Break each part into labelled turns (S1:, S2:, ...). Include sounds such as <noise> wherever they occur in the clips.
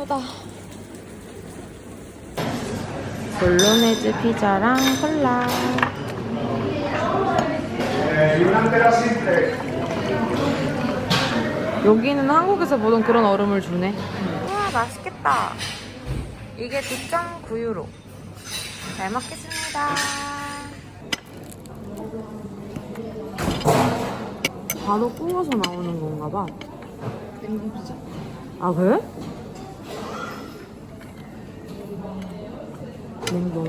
S1: 배고프다. 볼로네즈 피자랑 콜라. 여기는 한국에서 보던 그런 얼음을 주네. 우와, 맛있겠다. 이게 9.9유로. 잘 먹겠습니다. 바로 구워서 나오는 건가 봐.
S2: 냉동 피자.
S1: 아, 그래? 냉동.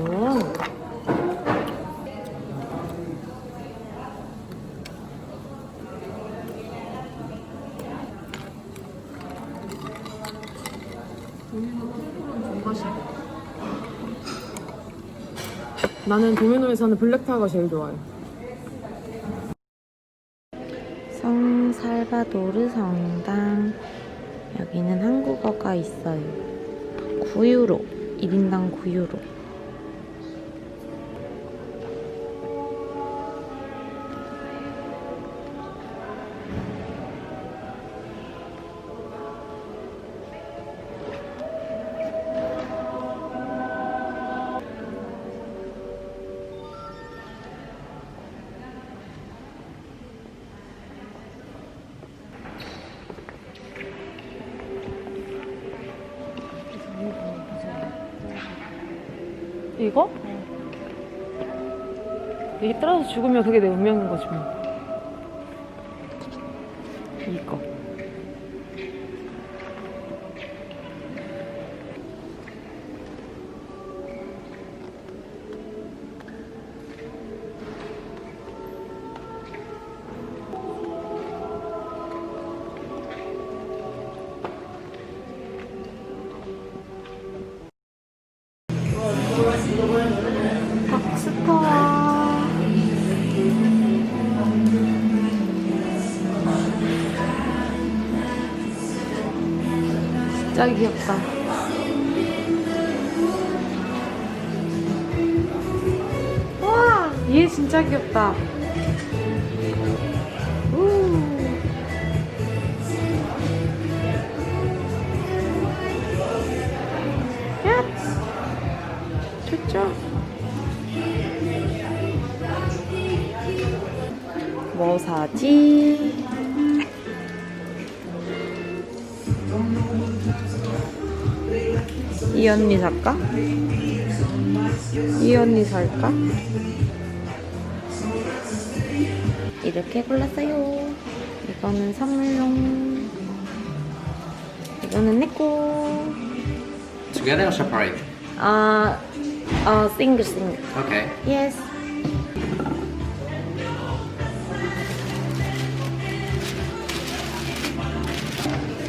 S2: 존맛이야.
S1: 나는 도미노에서는 블랙타가 제일 좋아요. 성 살바도르 성당. 여기는 한국어가 있어요. 9유로. 1인당 9유로. 이게 떨어져 죽으면 그게 내 운명인 거지 뭐. 진짜 귀엽다. 와, 얘 진짜 귀엽다. 좋죠? 뭐 사지? 이 언니 살까? 이 언니 살까? 이렇게 골랐어요. 이거는 선물용. 이거는 내꺼.
S3: Together or separate?
S1: 아, 어, 싱글 싱글.
S3: Okay.
S1: Yes.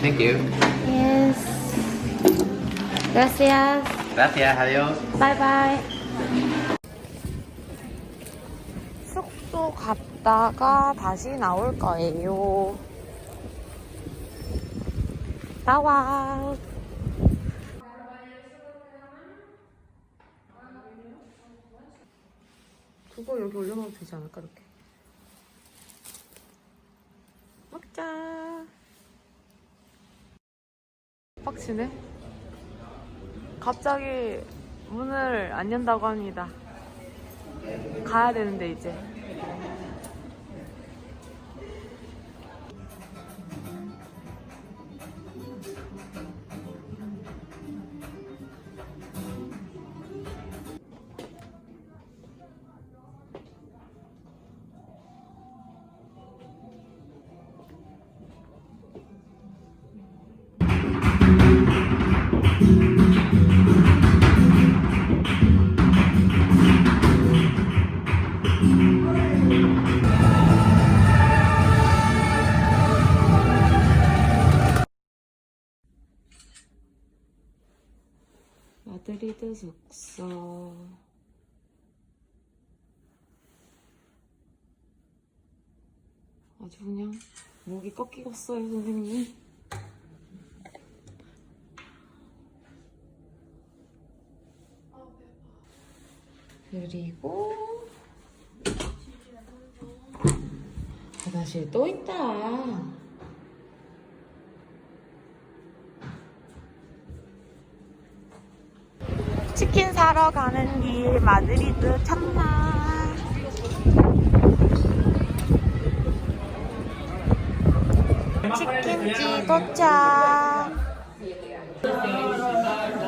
S3: Thank you.
S1: Gracias.
S3: Gracias, adiós.
S1: Bye bye. 숙소 갔다가 다시 나올 거예요. 나와. 그거 여기 올려놔도 되지 않을까, 이렇게? 먹자. 빡치네. 갑자기 문을 안 연다고 합니다. 가야 되는데 이제. 숙소. 아주 그냥 목이 꺾이겠어요, 선생님. 그리고 화장실 또 있다. 사러 가는 길 마드리드 참나. 치킨집 도착.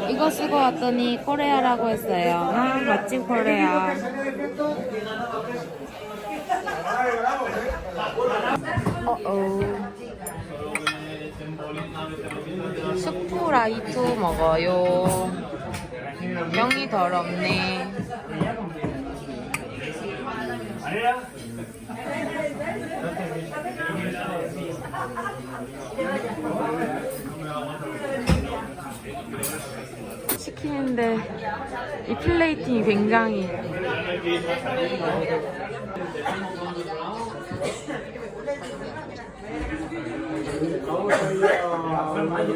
S1: 이거 쓰고 왔더니 코레아라고 했어요. 아, 맛집 코레아. 어어. 스프 라이트 먹어요. 병이 더럽네. 치킨인데 이 플레이팅이 굉장히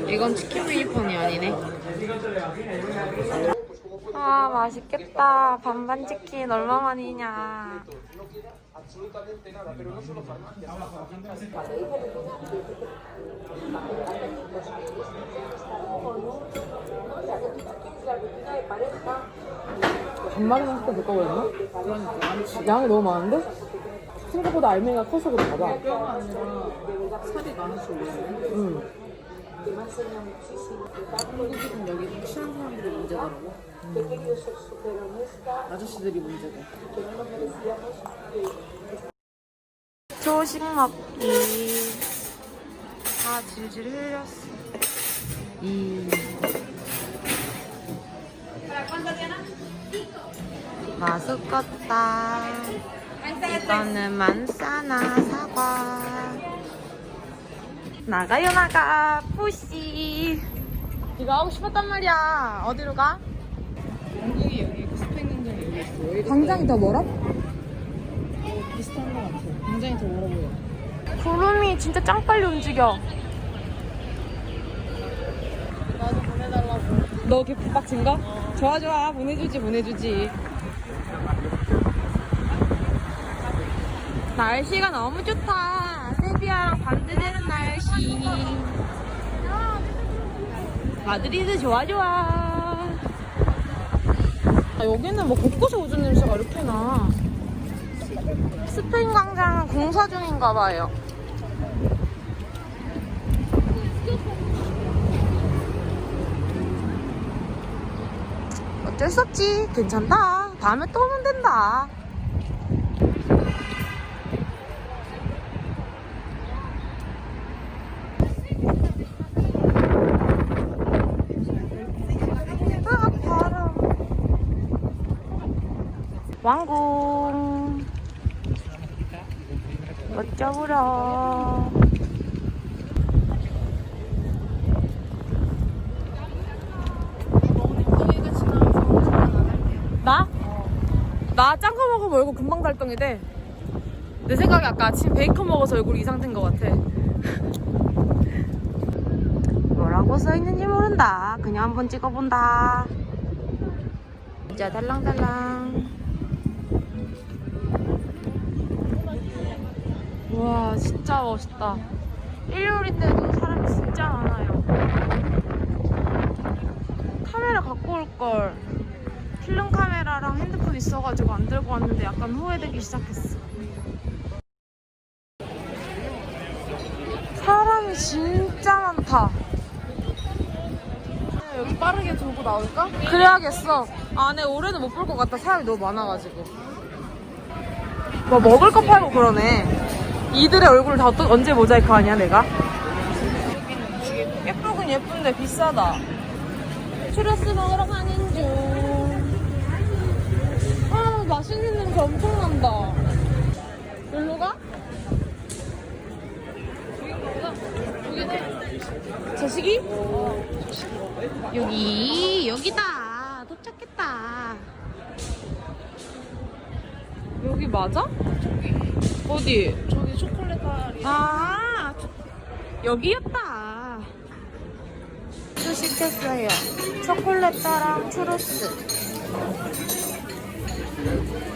S1: 이건 치킨 미니폰이 아니네. 아 맛있겠다. 반반 치킨 얼마만이냐.
S2: 할때 될까 그랬나? 양이 너무 많은데? 생각보다 알맹이가 커서 그런가 봐. 살이 많아서 응. 여기 취한 사람들이 문제더라고. 아저씨들이 문제고.
S1: 조식 먹기. 다 질질 흘렸어. 이. 맛있겠다. 이거는 만사나 사과. 나가요 나가 푸시. 이거 하고 싶었단 말이야. 어디로 가?
S2: 여기 여기 스펙 냉장이 여기 있어. 여기가
S1: 광장이 더 멀어?
S2: 비슷한 거 같아. 굉장히 더 멀어 보여.
S1: 구름이 진짜 짱 빨리 움직여.
S2: 나도 보내달라고.
S1: 너 이렇게 국박진 거? 좋아 좋아 보내주지 보내주지. 날씨가 너무 좋다. 세비야랑 반대되는 날씨. 마드리드 좋아 좋아. 아, 여기는 뭐 곳곳에 오줌 냄새가 이렇게 나. 스페인 광장은 공사 중인가 봐요. 어쩔 수 없지. 괜찮다. 다음에 또 오면 된다. 왕궁. 어쩌구려. 나? 나 짠 거 먹으면 얼굴 금방 달덩이 돼. 내 생각에 아까 아침 베이컨 먹어서 얼굴 이상된 것 같아. <laughs> 뭐라고 써있는지 모른다. 그냥 한번 찍어본다. 진짜 달랑달랑. 와, 진짜 멋있다. 일요일인데도 사람이 진짜 많아요. 카메라 갖고 올걸. 필름 카메라랑 핸드폰 있어가지고 안 들고 왔는데 약간 후회되기 시작했어. 사람이 진짜 많다.
S2: 여기 빠르게 돌고 나올까?
S1: 그래야겠어. 아, 내 올해는 못 볼 것 같다. 사람이 너무 많아가지고. 뭐 먹을 거 팔고 그러네. 이들의 얼굴 다또 언제 모자이크 하냐, 내가? 예쁘긴 예쁜데 비싸다. 추러스 먹으러 가는 중. 아, 맛있는 냄새 엄청 난다. 여기로 가? 저식이? 여기 여기다 도착했다 여기 맞아? 어디?
S2: 초콜릿
S1: 여기였다 또 시켰어요 초콜릿 따랑 추로스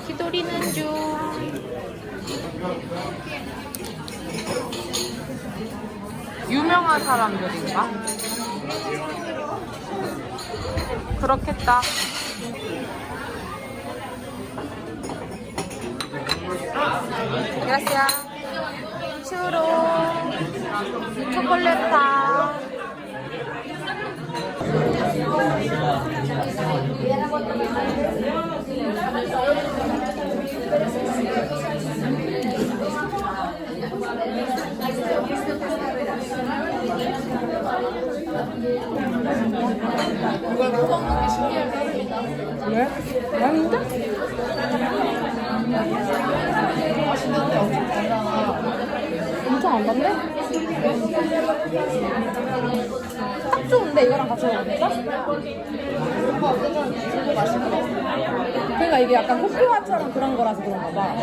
S1: 기다리는 중 유명한 사람들인가? 그렇겠다. Gracias. 추로, 초콜릿파.
S2: 왜? 맛있는데? 엄청 안 단데? 딱 좋은데 이거랑 같이 먹으니까? 그러니까 이게 약간 커피맛처럼 그런 거라서 그런가 봐.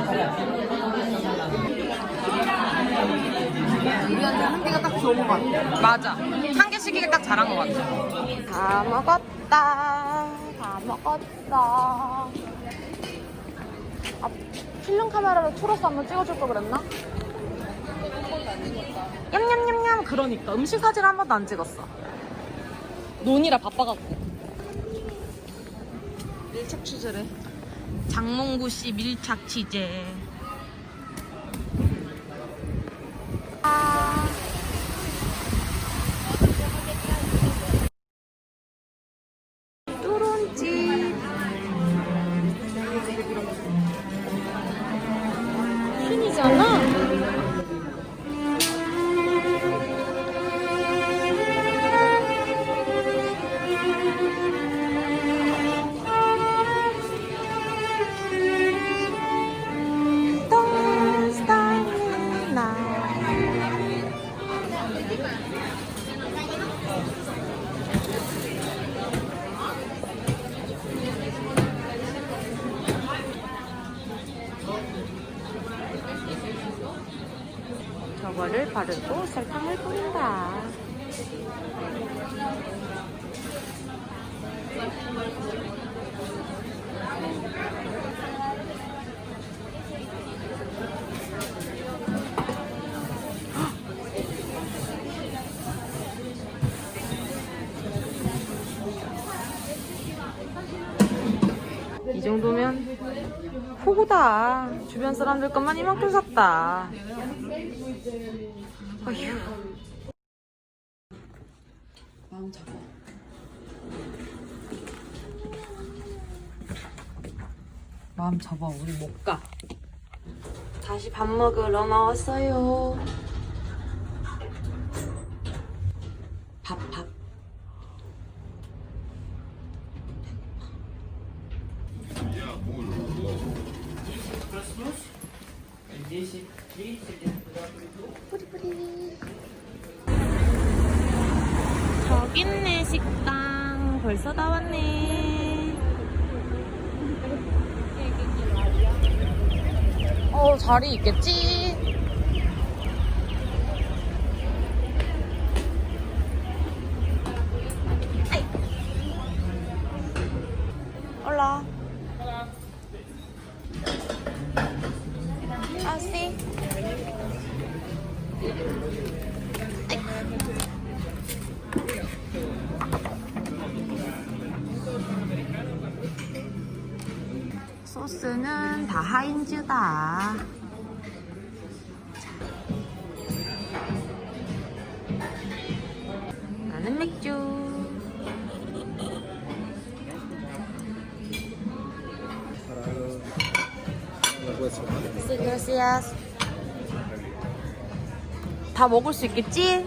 S1: 우리한테 한 개가 딱 좋은 것 같아. 맞아. 한개 시키기 딱 잘한 것 같아. 다 먹었다. 다 먹었다. 아, 필름 카메라로 추러스 한번 찍어줄 걸 그랬나? 냠냠냠냠 그러니까 음식 사진 한 번도 안 찍었어. 논이라 바빠갖고. 밀착 취재래. 장몽구 씨 밀착 취재. 호구다. 주변 사람들 것만 이만큼 샀다. 어휴.
S2: 마음 잡아. 마음 잡아. 우리 못 가.
S1: 다시 밥 먹으러 나왔어요. 밥, 밥. 뿌리뿌리. 저기 있네, 식당. 벌써 다 왔네. 어, 자리 있겠지? Ah, Gracias. 다 먹을 수 있겠지?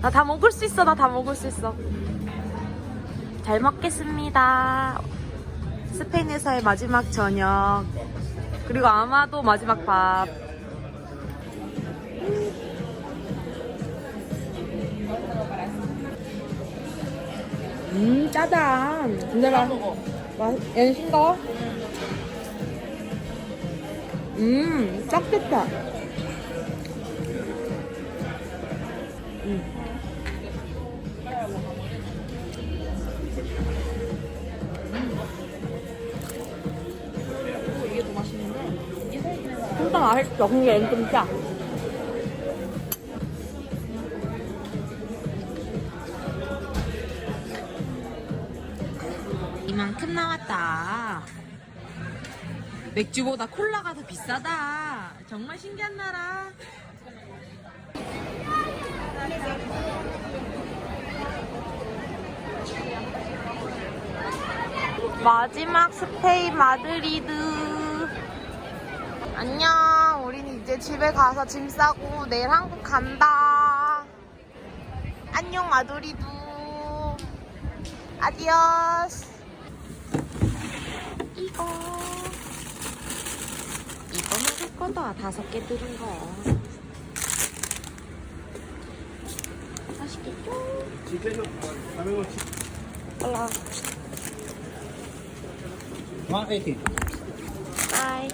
S1: 나 다 먹을 수 있어. 나 다 먹을 수 있어. 잘 먹겠습니다. 스페인에서의 마지막 저녁. 그리고 아마도 마지막 밥.
S2: 음, 짜다. 근데 맛, 맛, 얘는 싱거워? 음. 진짜 맛있어. 근데 얘는 좀 짜.
S1: 이만큼 나왔다. 맥주보다 콜라가 더 비싸다. 정말 신기한 나라. 마지막 스테이 마드리드. 안녕. 우리는 이제 집에 가서 짐 싸고 내일 한국 간다. 안녕 마드리드. 아디오스. 이거. 거다. 다섯 개 들은 거. 맛있겠죠? 올라.
S3: 180.
S1: 아이.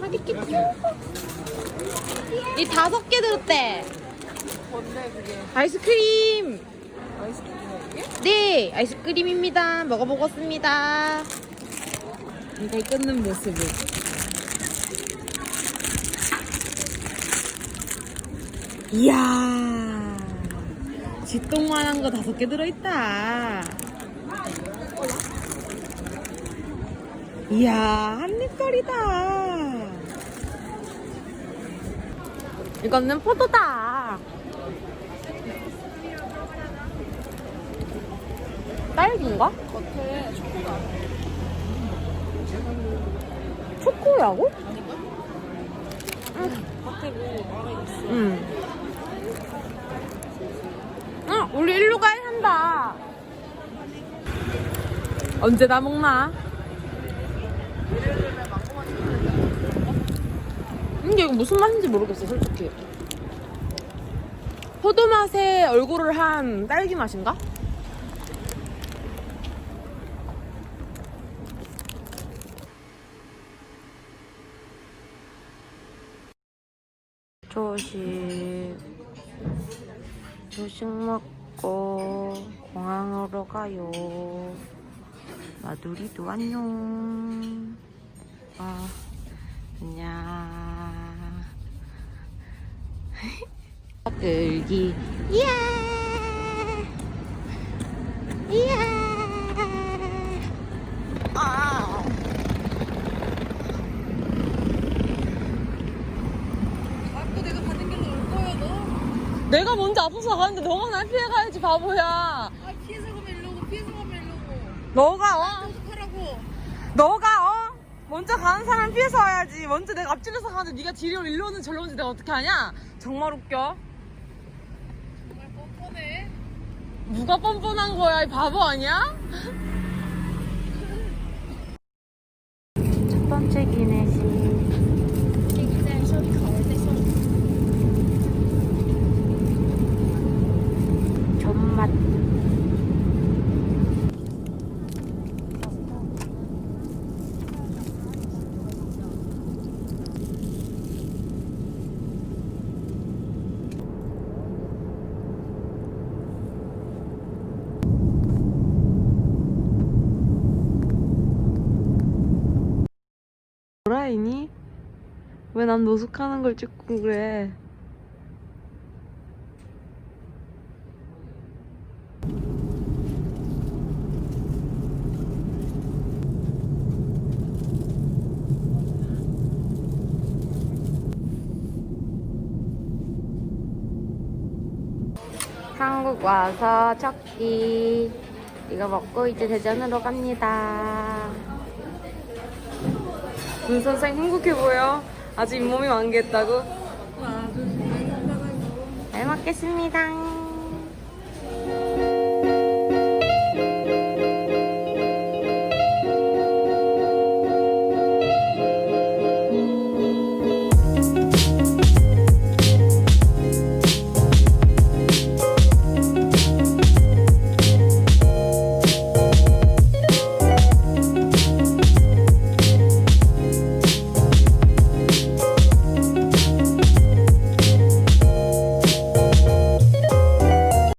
S1: 맛있겠죠? 이 다섯 개 들었대.
S2: 뭔데 그게?
S1: 아이스크림. 네, 아이스크림입니다. 먹어보겠습니다.
S2: 이걸 끊는 모습을.
S1: 이야. 쥐똥만한 거 다섯 개 들어있다. 이야, 한입거리다. 이거는 포도다. 딸기인가?
S2: 겉에 초코가
S1: 초코라고?
S2: 겉에 뭐 뭐가 있어?
S1: 응. 응, 우리 일로 가야 한다. 언제 다 먹나? 이거 무슨 맛인지 모르겠어, 솔직히. 포도 맛에 얼굴을 한 딸기 맛인가? 조식 조식 먹 고 공항으로 가요. 마두리도 안녕. 아 안녕. <laughs> 끌기 예! 예. 아.
S2: 자꾸 내가 가는 길로 올 거야 너.
S1: 내가 먼저 앞서서 가는데 너가 날 피해 가야지 바보야
S2: 아 피해서 가면 이러고 피해서 가면 이러고.
S1: 너가 어
S2: 하라고.
S1: 너가 어 먼저 가는 사람 피해서 와야지 먼저 내가 앞질러서 가는데 네가 뒤로 일로 오는 절로 오는지 내가 어떻게 하냐 정말 웃겨
S2: 정말 뻔뻔해.
S1: 누가 뻔뻔한 거야 이 바보 아니야? <laughs> 첫 번째 기내식 존맛 뭐라이니? 왜난 노숙하는 걸 찍고 그래? 한국 와서 첫끼 이거 먹고 이제 대전으로 갑니다. 문 선생 행복해 보여. 아직 잇몸이 만개했다고. 잘 먹겠습니다.